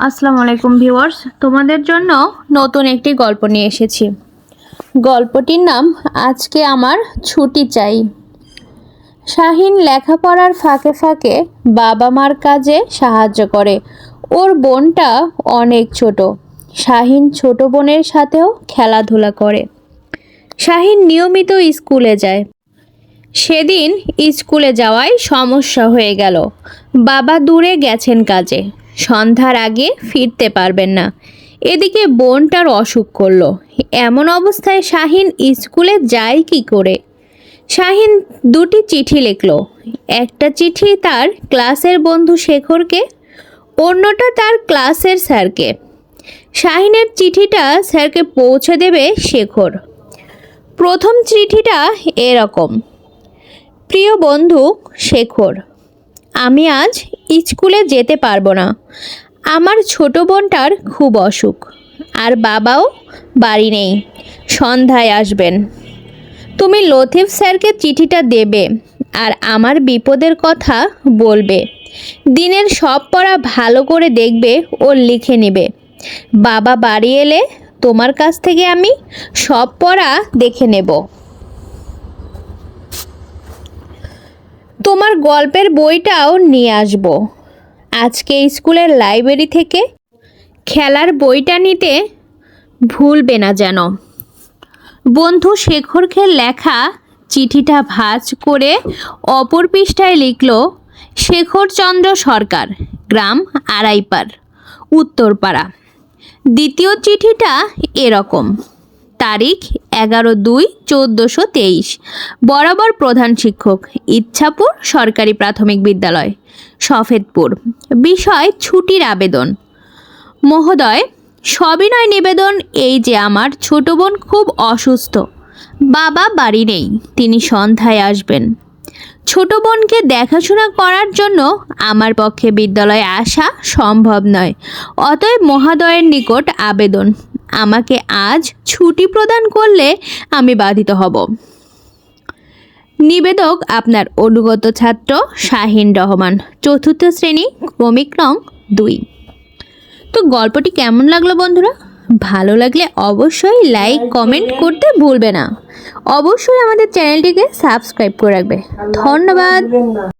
আসসালামু আলাইকুম ভিউয়ার্স, তোমাদের জন্য নতুন একটি গল্প নিয়ে এসেছি। গল্পটির নাম, আজকে আমার ছুটি চাই। শাহিন লেখাপড়ার ফাঁকে ফাঁকে বাবা মার কাজে সাহায্য করে। ওর বোনটা অনেক ছোট। শাহিন ছোট বোনের সাথেও খেলাধুলা করে। শাহিন নিয়মিত স্কুলে যায়। সেদিন স্কুলে যাওয়ায় সমস্যা হয়ে গেল। বাবা দূরে গেছেন কাজে। সন্ধ্যার আগে ফিরতে পারবেন না। এদিকে বোনটার অসুখ করল। এমন অবস্থায় শাহিন স্কুলে যায় কি করে? শাহিন দুটি চিঠি লিখল। একটা চিঠি তার ক্লাসের বন্ধু শেখরকে, অন্যটা তার ক্লাসের স্যারকে। শাহিনের চিঠিটা স্যারকে পৌঁছে দেবে শেখর। প্রথম চিঠিটা এরকম। প্রিয় বন্ধু, শেখর আমি আজ স্কুলে যেতে পারব না। আমার ছোট বোনটার খুব অসুখ। আর বাবাও বাড়ি নেই। সন্ধ্যায় আসবেন। তুমি লতিফ স্যারকে চিঠিটা দেবে আর আমার বিপদের কথা বলবে। দিনের সব পড়া ভালো করে দেখবে ও লিখে নেবে। বাবা বাড়ি এলে তোমার কাছ থেকে আমি সব পড়া দেখে নেব। তোমার গল্পের বইটাও নিয়ে আসব। আজকে স্কুলের লাইব্রেরি থেকে খেলার বইটা নিতে ভুলবে না যেন। বন্ধু শেখরকে লেখা চিঠিটা ভাঁজ করে অপর পৃষ্ঠায় লিখল, শেখরচন্দ্র সরকার, গ্রাম আড়াইপার, উত্তরপাড়া। দ্বিতীয় চিঠিটা এরকম, তারিখ এগারো দুই, চোদ্দোশো তেইশ। বরাবর প্রধান শিক্ষক ইচ্ছাপুর সরকারি প্রাথমিক বিদ্যালয়, সফেদপুর। বিষয়, ছুটির আবেদন। মহোদয়, সবিনয় নিবেদন এই যে আমার ছোট বোন খুব অসুস্থ, বাবা বাড়ি নেই, তিনি সন্ধ্যায় আসবেন। ছোট বোনকে দেখাশোনা করার জন্য আমার পক্ষে বিদ্যালয়ে আসা সম্ভব নয়, অতএব মহাদয়ের নিকট আবেদন। আমাকে আজ ছুটি প্রদান করলে আমি বাধিত হব। নিবেদক আপনার অনুগত ছাত্র শাহিন রহমান। চতুর্থ শ্রেণি, ক্রমিক রং দুই। তো গল্পটি কেমন লাগল বন্ধুরা? ভালো লাগলে অবশ্যই লাইক কমেন্ট করতে ভুলবে না। অবশ্যই আমাদের চ্যানেলটিকে সাবস্ক্রাইব করে রাখবে। ধন্যবাদ।